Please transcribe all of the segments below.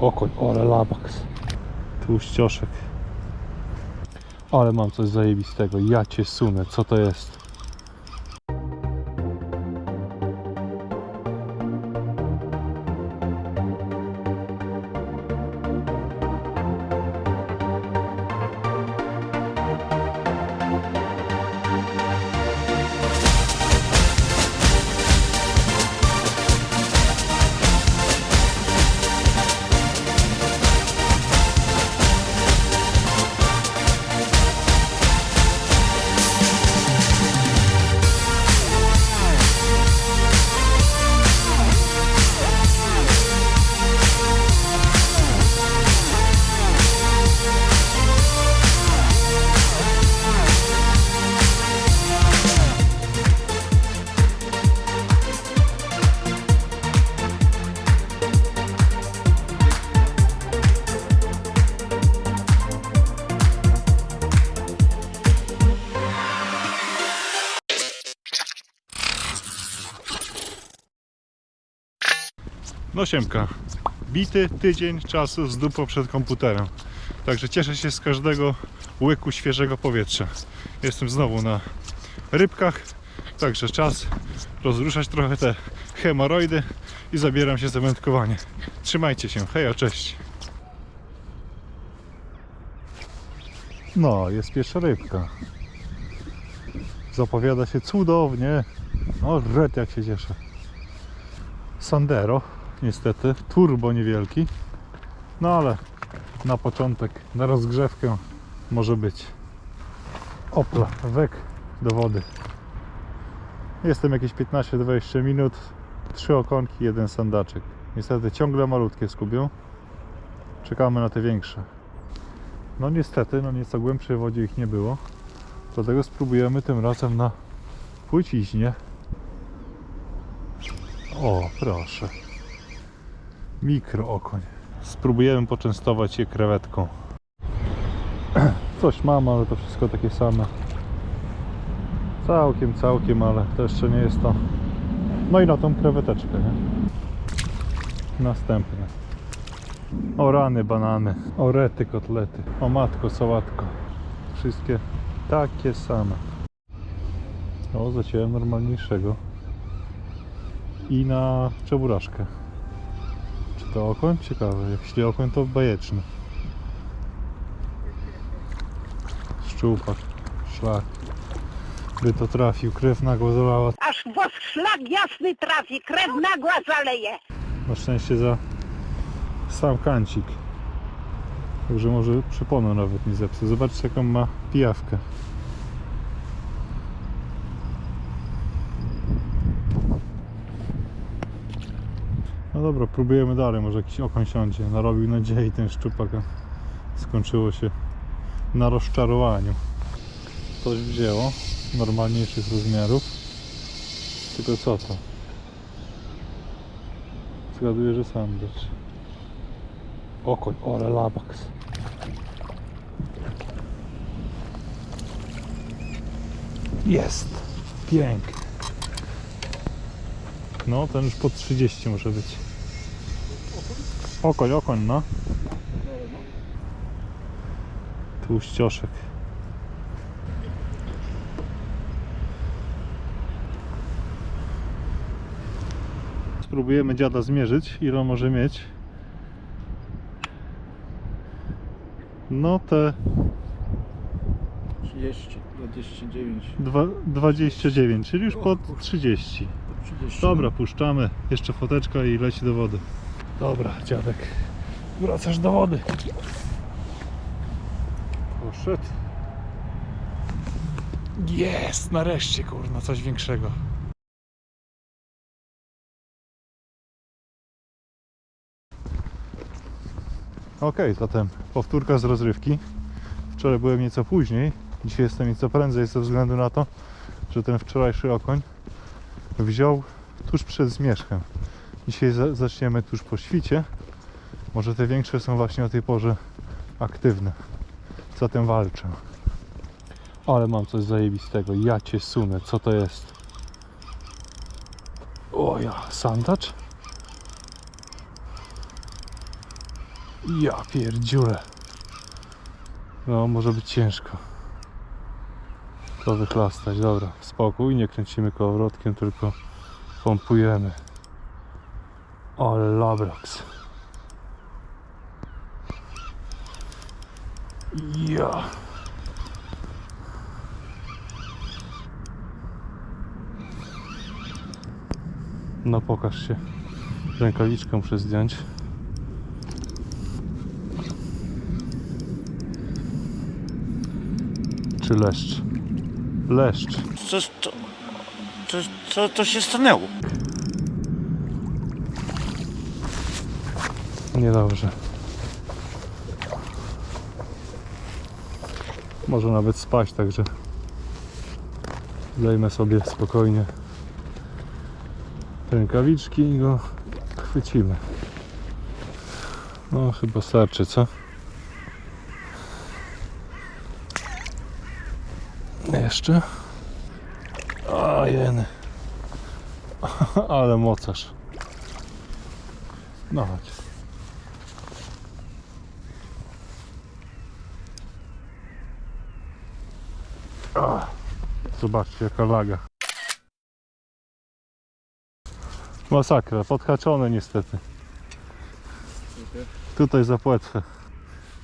Okoń, ale labaks. Tłuścioszek. Ale mam coś zajebistego. Ja cię sunę. Co to jest? No siemka. Bity tydzień czasu z dupą przed komputerem. Także cieszę się z każdego łyku świeżego powietrza. Jestem znowu na rybkach. Także czas rozruszać trochę te hemoroidy i zabieram się za wędkowanie. Trzymajcie się. Hej, cześć. No, jest pierwsza rybka. Zapowiada się cudownie. O, red jak się cieszę. Sandero, niestety, turbo niewielki. No ale na początek, na rozgrzewkę może być. Opla, wek do wody. Jestem jakieś 15-20 minut. Trzy okonki, jeden sandaczek. Niestety ciągle malutkie skubią. Czekamy na te większe. No niestety, no nieco głębszej wodzie ich nie było. Dlatego spróbujemy tym razem na płyciźnie. O, proszę. Mikro okoń. Spróbujemy poczęstować je krewetką. Coś mam, ale to wszystko takie same. Całkiem, całkiem, ale to jeszcze nie jest to. No i na tą kreweteczkę, nie? Następne. O rany, banany. O rety, kotlety. O matko, sałatko. Wszystkie takie same. O, zaciąłem normalniejszego. I na czeburaszkę. To okoń? Ciekawe. Jeśli okoń, to bajeczny. Szczupak. Szlak. By to trafił. Krew nagła zalała. aż was szlak jasny trafi, krew nagła zaleje. Na szczęście za sam kancik. Także może przyponu nawet nie zepsuł. Zobaczcie jaką ma pijawkę. No dobra, próbujemy dalej. Może jakiś okoń siądzie. Narobił nadziei ten szczupak, a skończyło się na rozczarowaniu. Coś wzięło normalniejszych rozmiarów. Tylko co to? Zgaduję, że sandwich. Okoń, ale labaks. Jest! Piękny. No, ten już po 30 może być. Okoń, okoń, no. Tłuścioszek. Spróbujemy dziada zmierzyć, ile on może mieć. No te 30, 29, dwa, 29, czyli już pod 30. 30. Dobra, puszczamy. Jeszcze foteczka i leci do wody. Dobra, dziadek. Wracasz do wody. Poszedł. Jest, nareszcie kurna, coś większego. Ok, zatem powtórka z rozrywki. Wczoraj byłem nieco później, dzisiaj jestem nieco prędzej ze względu na to, że ten wczorajszy okoń wziął tuż przed zmierzchem. Dzisiaj za zaczniemy tuż po świcie. Może te większe są właśnie o tej porze aktywne. Zatem walczę. Ale mam coś zajebistego. Ja cię sunę. Co to jest? O ja, sandacz? Ja pierdziule. No, może być ciężko. To wychlastać. Dobra, spokój, nie kręcimy kołowrotkiem, tylko pompujemy. Ale labrox. Ja. No pokaż się. Rękawiczkę muszę zdjąć. Czy leszcz? Leszcz. Co, co, co, co się stanęło? Niedobrze. Może nawet spać, także zdejmę sobie spokojnie rękawiczki i go chwycimy. No chyba starczy, co? Jeszcze? A jeny. Ale mocarz. No chodź. Zobaczcie jaka laga. Masakra, podhaczone niestety. Tutaj za płetwę.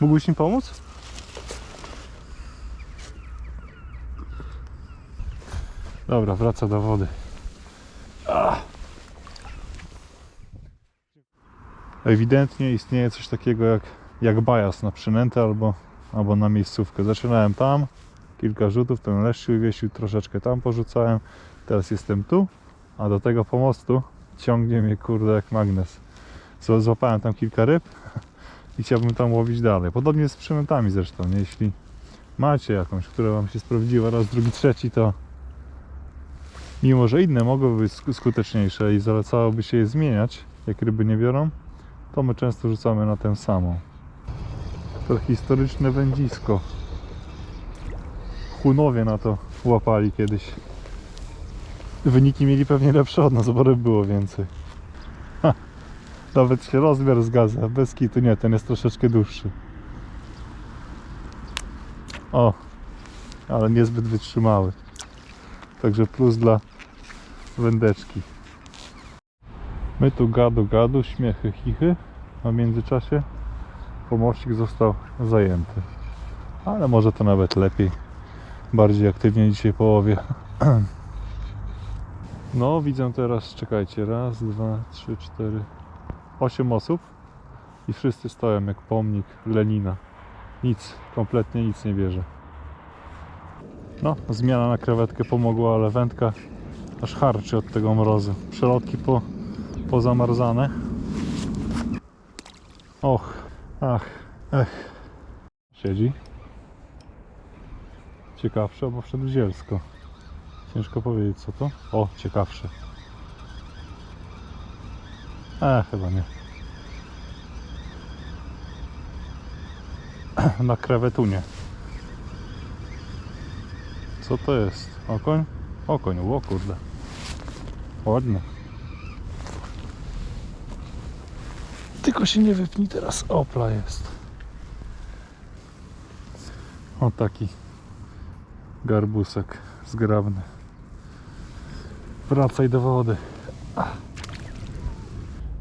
Mógłbyś mi pomóc? Dobra, wraca do wody. Ewidentnie istnieje coś takiego jak, jak bajas na przynętę albo, albo na miejscówkę. Zaczynałem tam, kilka rzutów, ten leszcz się wywiesił, troszeczkę tam porzucałem, teraz jestem tu, a do tego pomostu ciągnie mnie kurde jak magnes. Zła- Złapałem tam kilka ryb i chciałbym tam łowić dalej. Podobnie z przynętami zresztą, jeśli macie jakąś, która Wam się sprawdziła raz, drugi, trzeci, to mimo, że inne mogłyby być sku- skuteczniejsze i zalecałoby się je zmieniać, jak ryby nie biorą, to my często rzucamy na tę samą. To historyczne wędzisko. Hunowie na to łapali kiedyś. Wyniki mieli pewnie lepsze od nas, bo ryb było więcej. Ha, nawet się rozmiar zgadza. Bez kitu nie, ten jest troszeczkę dłuższy. O, ale niezbyt wytrzymały. Także plus dla wędeczki. My tu gadu gadu, śmiechy chichy, a w międzyczasie pomościk został zajęty. Ale może to nawet lepiej bardziej aktywnie dzisiaj połowie. No, widzę teraz, czekajcie, raz, dwa, trzy, cztery, osiem osób i wszyscy stoją jak pomnik Lenina. Nic, kompletnie nic nie bierze. No, zmiana na krewetkę pomogła, ale wędka aż harczy od tego mrozu. Przelotki po, pozamarzane. Och, ach, ech. Siedzi ciekawsze, albo wszedł zielsko. Ciężko powiedzieć co to. O, ciekawsze. E, chyba nie. Na krewetunie. Co to jest? Okoń? Okoń, o kurde. Ładnie. Tylko się nie wypnij teraz. Opla jest. O taki garbusek zgrabny. Wracaj do wody.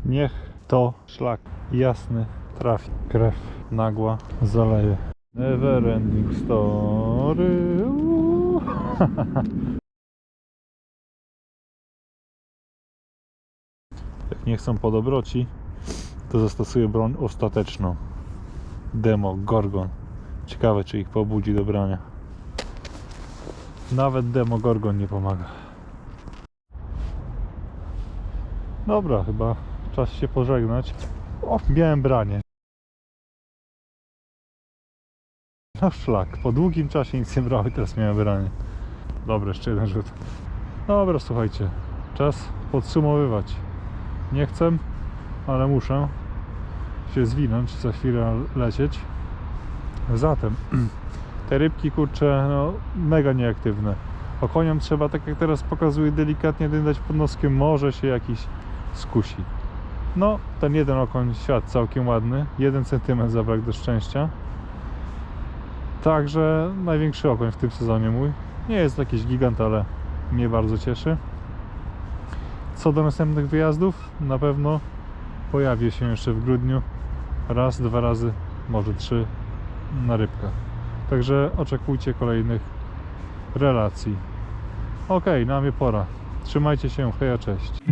Niech to szlak jasny trafi. Krew nagła zaleje. Never ending story. Jak nie chcą podobroci, to zastosuję broń ostateczną. Demo Gorgon. Ciekawe, czy ich pobudzi do brania. Nawet Demogorgon nie pomaga. Dobra, chyba czas się pożegnać. O, miałem branie. No szlak, po długim czasie nic nie brały, teraz miałem branie. Dobra, jeszcze jeden rzut. Dobra, słuchajcie, czas podsumowywać. Nie chcę, ale muszę się zwinąć, za chwilę lecieć. Zatem te rybki kurcze no, mega nieaktywne. Okoniom trzeba, tak jak teraz pokazuję, delikatnie dyndać pod noskiem, może się jakiś skusi. No, ten jeden okoń świat całkiem ładny. 1 cm zabrak do szczęścia. Także największy okoń w tym sezonie mój. Nie jest jakiś gigant, ale mnie bardzo cieszy. Co do następnych wyjazdów, na pewno pojawię się jeszcze w grudniu. Raz, dwa razy, może trzy na rybkach. Także oczekujcie kolejnych relacji. Okej, na mnie pora. Trzymajcie się, heja, cześć.